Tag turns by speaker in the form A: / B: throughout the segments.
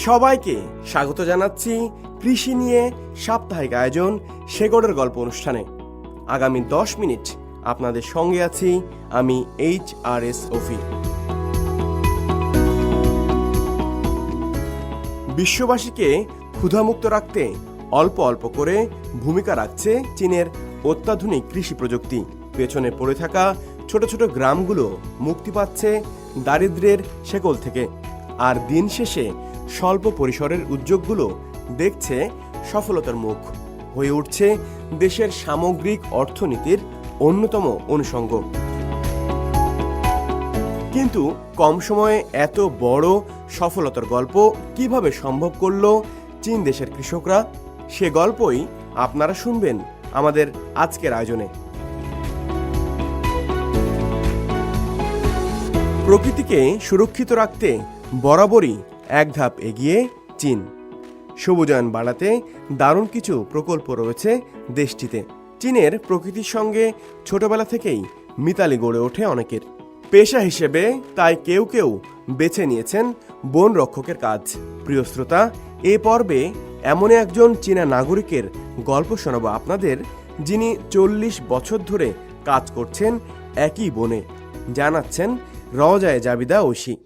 A: সবাইকে স্বাগত জানাচ্ছি কৃষি নিয়ে সাপ্তাহিক আয়োজন শেগড়ের গল্প অনুষ্ঠানে। আগামী দশ মিনিট আপনাদের সঙ্গে আছি আমি এইচ আর এস অফি বিশ্ববাসীকে ক্ষুধামুক্ত রাখতে অল্প অল্প করে ভূমিকা রাখছে চীনের অত্যাধুনিক কৃষি প্রযুক্তি। পেছনে পড়ে থাকা ছোট ছোট গ্রামগুলো মুক্তি পাচ্ছে দারিদ্র্যের শেকল থেকে। আর দিন শেষে স্বল্প পরিসরের উদ্যোগগুলো দেখছে সফলতার মুখ। হয়ে উঠছে দেশের সামগ্রিক অর্থনীতির অন্যতম অনুষঙ্গ। কিন্তু কম সময়ে এত বড় সফলতার গল্প কীভাবে সম্ভব করল চীন দেশের কৃষকরা, সে গল্পই আপনারা শুনবেন আমাদের আজকের আয়োজনে। প্রকৃতিকে সুরক্ষিত রাখতে বরাবরই এক ধাপ এগিয়ে চীন। সবুজায়ন বাড়াতে দারুণ কিছু প্রকল্প রয়েছে দেশটিতে। চীনের প্রকৃতির সঙ্গে ছোটবেলা থেকেই মিতালি গড়ে ওঠে অনেকের। পেশা হিসেবে তাই কেউ কেউ বেছে নিয়েছেন বন রক্ষকের কাজ। প্রিয় শ্রোতা, এ পর্বে এমন একজন চীনা নাগরিকের গল্প শোনাব আপনাদের, যিনি চল্লিশ বছর ধরে কাজ করছেন একই বনে। জানাচ্ছেন রজায় জাবিদা ঐশী।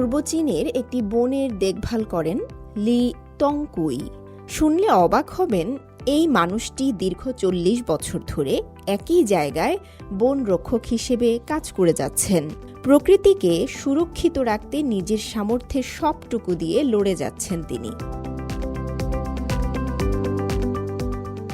B: পূর্ব চীনের একটি বনের দেখভাল করেন লি টংকুই শুনলে অবাক হবেন, এই মানুষটি দীর্ঘ চল্লিশ বছর ধরে একই জায়গায় বন রক্ষক হিসেবে কাজ করে যাচ্ছেন। প্রকৃতিকে সুরক্ষিত রাখতে নিজের সামর্থ্যের সবটুকু দিয়ে লড়ে যাচ্ছেন তিনি।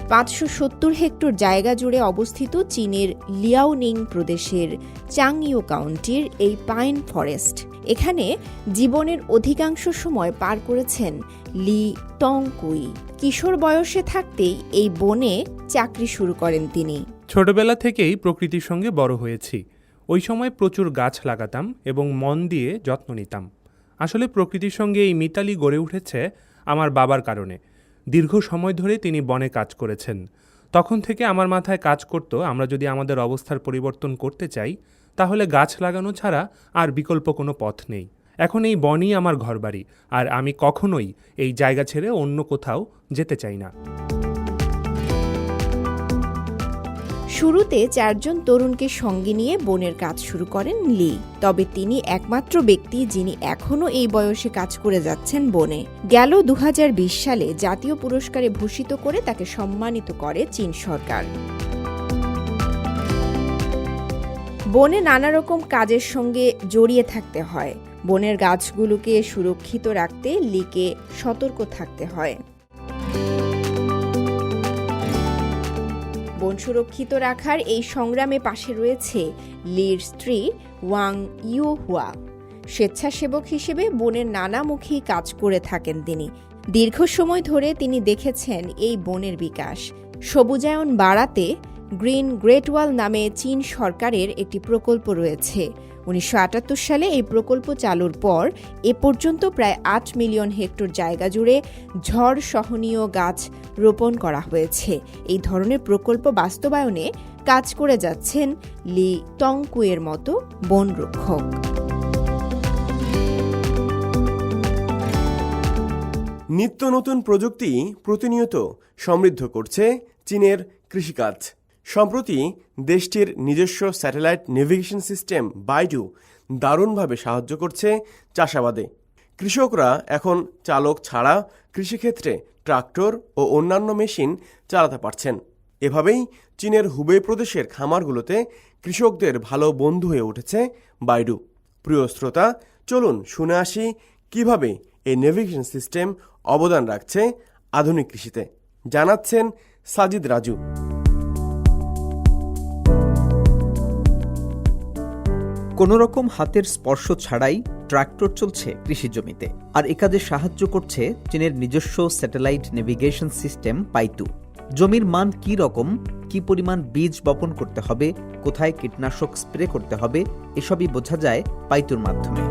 B: পাঁচশো সত্তর হেক্টর জায়গা জুড়ে অবস্থিত চীনের লিয়াওনিং প্রদেশের চাংইউ কাউন্টির এই পাইন ফরেস্ট এখানে জীবনের অধিকাংশ সময় পার করেছেন লি টংকুই। কিশোর বয়সে থাকতেই এই বনে চাকরি শুরু করেন তিনি।
C: ছোটবেলা থেকেই প্রকৃতির সঙ্গে বড় হয়েছি। ওই সময় প্রচুর গাছ লাগাতাম এবং মন দিয়ে যত্ন নিতাম। আসলে প্রকৃতির সঙ্গে এই মিতালি গড়ে উঠেছে আমার বাবার কারণে। দীর্ঘ সময় ধরে তিনি বনে কাজ করেছেন। তখন থেকে আমার মাথায় কাজ করত, আমরা যদি আমাদের অবস্থার পরিবর্তন করতে চাই তাহলে গাছ লাগানো ছাড়া আর বিকল্প কোনো পথ নেই। এখন এই বনই আমার ঘরবাড়ি, আর আমি কখনোই এই জায়গা ছেড়ে অন্য কোথাও যেতে চাই না।
B: শুরুতে চারজন তরুণকে সঙ্গে নিয়ে বনের কাজ শুরু করেন লি, তবে তিনি একমাত্র ব্যক্তি যিনি এখনও এই বয়সে কাজ করে যাচ্ছেন বনে। গেল দু হাজার বিশ সালে জাতীয় পুরস্কারে ভূষিত করে তাকে সম্মানিত করে চীন সরকার। বনে নানা রকম কাজের সঙ্গে জড়িয়ে থাকতে হয়। বনের গাছগুলোকে সুরক্ষিত রাখতে লিকে সতর্ক থাকতে হয়। বন সুরক্ষিত রাখার এই সংগ্রামে পাশে রয়েছে লির স্ত্রী ওয়াং ইউ হুয়া স্বেচ্ছাসেবক হিসেবে বনের নানামুখী কাজ করে থাকেন তিনি। দীর্ঘ সময় ধরে তিনি দেখেছেন এই বনের বিকাশ। সবুজায়ন বাড়াতে গ্রিন গ্রেট ওয়াল নামে চীন সরকারের একটি প্রকল্প রয়েছে। উনিশশো আটাত্তর সালে এই প্রকল্প চালুর পর এ পর্যন্ত প্রায় আট মিলিয়ন হেক্টর জায়গা জুড়ে ঝড় সহনীয় গাছ রোপণ করা হয়েছে। এই ধরনের প্রকল্প বাস্তবায়নে কাজ করে যাচ্ছেন লি টংকুয়ের মতো বন রক্ষক।
A: নিত্য নতুন প্রযুক্তি প্রতিনিয়ত সমৃদ্ধ করছে চীনের কৃষিকাজ। সম্প্রতি দেশটির নিজস্ব স্যাটেলাইট নেভিগেশন সিস্টেম বাইডু দারুণভাবে সাহায্য করছে চাষাবাদে। কৃষকরা এখন চালক ছাড়া কৃষিক্ষেত্রে ট্রাক্টর ও অন্যান্য মেশিন চালাতে পারছেন। এভাবেই চীনের হুবেই প্রদেশের খামারগুলোতে কৃষকদের ভালো বন্ধু হয়ে উঠেছে বাইডু প্রিয় শ্রোতা, চলুন শুনে আসি কীভাবে এই নেভিগেশন সিস্টেম অবদান রাখছে আধুনিক কৃষিতে। জানাচ্ছেন সাজিদ রাজু।
D: কোনো রকম হাতের স্পর্শ ছাড়াই ট্রাক্টর চলছে কৃষি জমিতে, আর এ কাজে সাহায্য করছে চীনের নিজস্ব স্যাটেলাইট নেভিগেশন সিস্টেম পাইতু। জমির মান কি রকম, কি পরিমাণ বীজ বপন করতে হবে, কোথায় কীটনাশক স্প্রে করতে হবে, এসবই বোঝা যায় পাইতুর মাধ্যমে।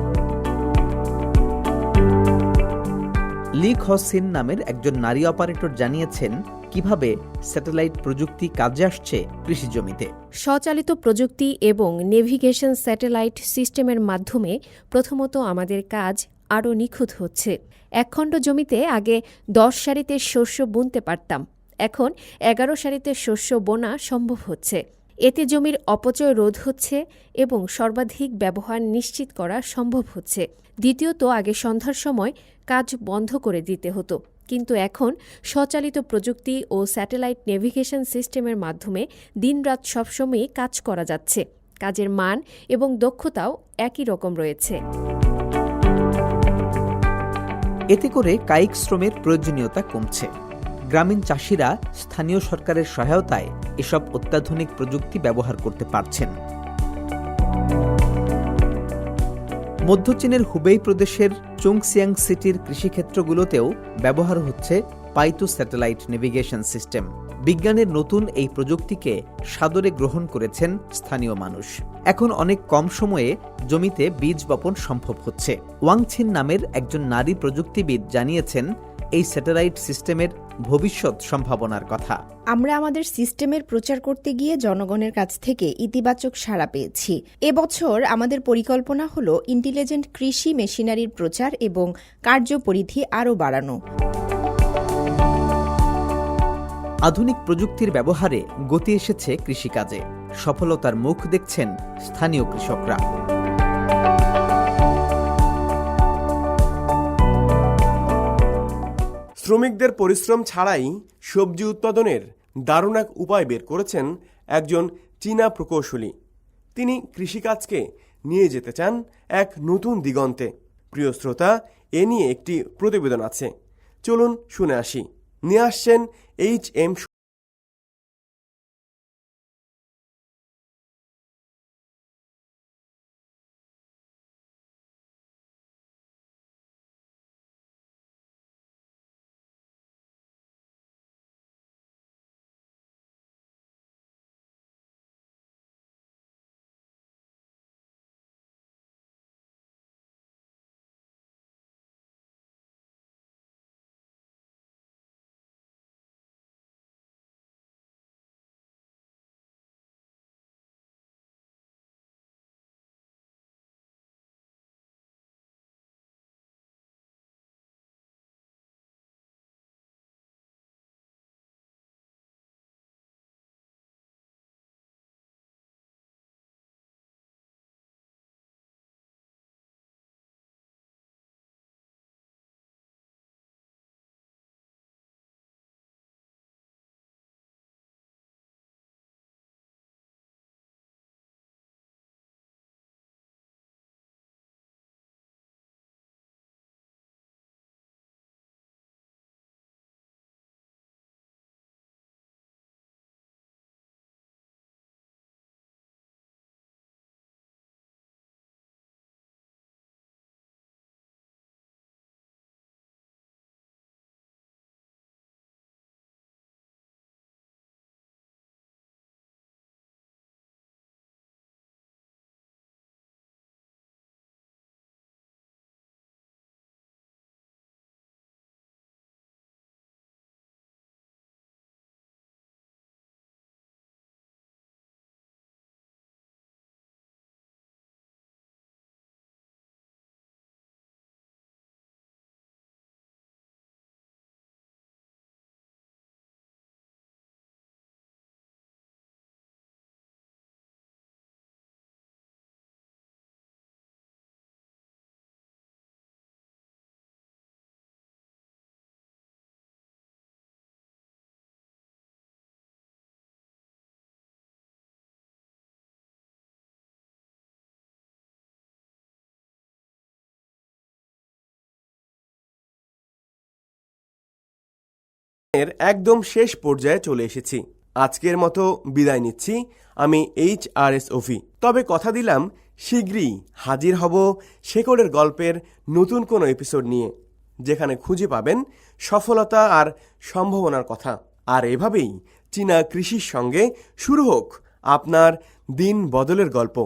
D: লি খসিন নামের একজন নারী অপারেটর জানিয়েছেন কীভাবে স্যাটেলাইট প্রযুক্তি কাজে আসছে কৃষি জমিতে
E: স্বচালিত প্রযুক্তি এবং নেভিগেশন স্যাটেলাইট সিস্টেমের মাধ্যমে প্রথমত আমাদের কাজ আরও নিখুঁত হচ্ছে। একখণ্ড জমিতে আগে দশ সারিতে শস্য বুনতে পারতাম। এখন এগারো সারিতে শস্য বোনা সম্ভব হচ্ছে। এতে জমির অপচয় রোধ হচ্ছে এবং সর্বাধিক ব্যবহার নিশ্চিত করা সম্ভব হচ্ছে। দ্বিতীয়ত, আগে সন্ধ্যার সময় কাজ বন্ধ করে দিতে হতো। কিন্তু এখন স্বচালিত প্রযুক্তি ও স্যাটেলাইট নেভিগেশন সিস্টেমের মাধ্যমে দিনরাত সবসময়ই কাজ করা যাচ্ছে। কাজের মান এবং দক্ষতাও একই রকম রয়েছে।
D: এতে করে কায়িক শ্রমের প্রয়োজনীয়তা কমছে। গ্রামীণ চাষিরা স্থানীয় সরকারের সহায়তায় এসব অত্যাধুনিক প্রযুক্তি ব্যবহার করতে পারছেন। মধ্য চীনের হুবেই প্রদেশের চুংসিয়াং সিটির কৃষিক্ষেত্রগুলোতেও ব্যবহার হচ্ছে পাইতু স্যাটেলাইট নেভিগেশন সিস্টেম। বিজ্ঞানের নতুন এই প্রযুক্তিকে সাদরে গ্রহণ করেছেন স্থানীয় মানুষ। এখন অনেক কম সময়ে জমিতে বীজ বপন সম্ভব হচ্ছে। ওয়াংছিন নামের একজন নারী প্রযুক্তিবিদ জানিয়েছেন এই স্যাটেলাইট সিস্টেমের ভবিষ্যৎ সম্ভাবনার কথা।
B: আমরা আমাদের সিস্টেমের প্রচার করতে গিয়ে জনগণের কাছ থেকে ইতিবাচক সাড়া পেয়েছি। এবছর আমাদের পরিকল্পনা হল ইন্টেলিজেন্ট কৃষি মেশিনারির প্রচার এবং কার্যপরিধি আরও বাড়ানো।
D: আধুনিক প্রযুক্তির ব্যবহারে গতি এসেছে কৃষিকাজে। সফলতার মুখ দেখছেন স্থানীয় কৃষকরা।
A: শ্রমিকদের পরিশ্রম ছাড়াই সবজি উৎপাদনের দারুণ এক উপায় বের করেছেন একজন চীনা প্রকৌশলী। তিনি কৃষিকাজকে নিয়ে যেতে চান এক নতুন দিগন্তে। প্রিয় শ্রোতা, এ নিয়ে একটি প্রতিবেদন আছে। চলুন শুনে আসি। নিয়ে আসছেন এইচ এম এর একদম শেষ পর্যায়ে চলে এসেছি। আজকের মতো বিদায় নিচ্ছি। আমি এইচ আর এস ওফি তবে কথা দিলাম, শীঘ্রই হাজির হব শেকড়ের গল্পের নতুন কোনো এপিসোড নিয়ে, যেখানে খুঁজে পাবেন সফলতা আর সম্ভাবনার কথা। আর এভাবেই চীনা কৃষির সঙ্গে শুরু হোক আপনার দিন বদলের গল্প।